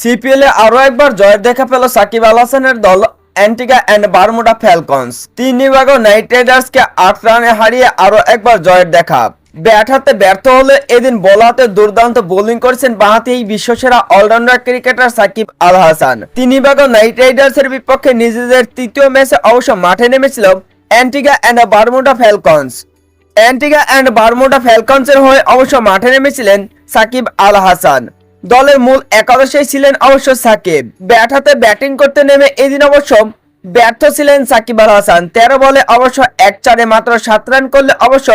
CPL এ আরও একবার জয়ের দেখা পেল সাকিব আল হাসানের দল অ্যান্টিগা অ্যান্ড বারমুডা ফ্যালকনস। তিন বিভাগও নাইট রাইডার্সকে আট রানে হারিয়ে আরও একবার জয়ের দেখা। ব্যাট হাতে ব্যর্থ হলে এদিন বল হাতে দুর্দান্ত বোলিং করেছেন বাঁহাতি এই বিশ্বসেরা অলরাউন্ডার ক্রিকেটার সাকিব আল হাসান। তিন বিভাগও নাইট রাইডার্সের বিপক্ষে নিজেদের তৃতীয় ম্যাচে অবশ্য মাঠে নেমেছিল Antigua and Barbuda Falcons. Antigua and Barbuda ফ্যালকনসের হয়ে অবশ্য মাঠে নেমেছিলেন সাকিব আল হাসান। দলের মূল একাদশেই ছিলেন অবশ্য সাকিব। ব্যাট হাতে ব্যাটিং করতে নেমে এদিন অবশ্য ব্যর্থ ছিলেন সাকিব আল হাসান। তেরো বলে অবশ্য এক চারে মাত্র সাত রান করলে অবশ্য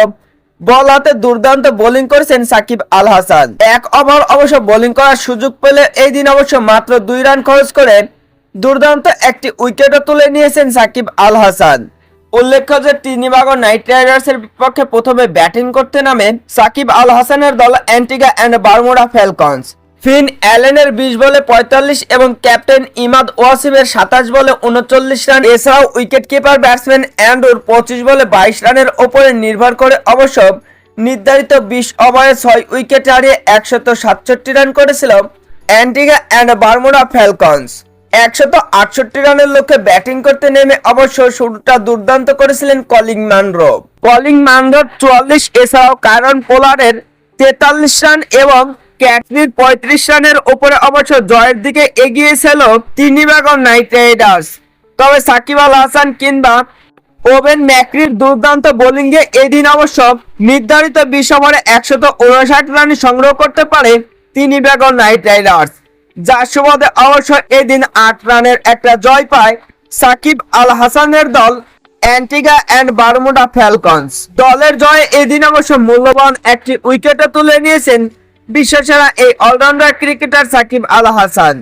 বল হাতে দুর্দান্ত বোলিং করেছেন সাকিব আল হাসান। এক ওভার অবশ্য বোলিং করার সুযোগ পেলে এই দিন অবশ্য মাত্র দুই রান খরচ করে দুর্দান্ত একটি উইকেটও তুলে নিয়েছেন সাকিব আল হাসান। উল্লেখ্য যে, তিনিবাগ নাইট রাইডার্সের বিপক্ষে প্রথমে ব্যাটিং করতে নামে সাকিব আল হাসানের দল Antigua and Bermuda Falcons. Finn অ্যালেনের বিশ বলে পঁয়তাল্লিশ এবং ক্যাপ্টেন ইমাদ ওয়াসিমের সাতাশ বলে উনচল্লিশ রান। এছাড়াও উইকেট কিপার ব্যাটসম্যান অ্যান্ডুর পঁচিশ বলে বাইশ রানের ওপরে নির্ভর করে অবশ্য নির্ধারিত বিশ ওভারে ছয় উইকেট হারিয়ে একশত সাতষট্টি রান করেছিল অ্যান্টিগা অ্যান্ড বারমুডা ফ্যালকনস। একশত আটষট্টি রানের লক্ষ্যে ব্যাটিং করতে নেমে অবশ্য শুরুটা দুর্দান্ত করেছিলেন কলিং মানরো কলিং মানরোর চুয়াল্লিশ, এছাড়াও কারণ পোলারের তেতাল্লিশ রান এবং ক্যাটনির পঁয়ত্রিশ রানের উপরে অবশ্য জয়ের দিকে এগিয়ে ছিল তিন বাগন নাইট রাইডার্স। তবে সাকিব আল হাসান কিংবা ওভেন ম্যাক্রির দুর্দান্ত বোলিংয়ে এদিন অবশ্য নির্ধারিত বিশ ওভারে একশত উনষাট রান সংগ্রহ করতে পারে তিনি বেগন নাইট রাইডার্স। যার সুবাদে অবশ্য এদিন আট রানের একটা জয় পায় সাকিব আল হাসানের দল অ্যান্টিগা অ্যান্ড বারমুডা ফ্যালকনস। দলের জয়ে এদিন অবশ্য মূল্যবান একটি উইকেটও তুলে নিয়েছেন বিশ্বসেরা এই অলরাউন্ডার ক্রিকেটার সাকিব আল হাসান।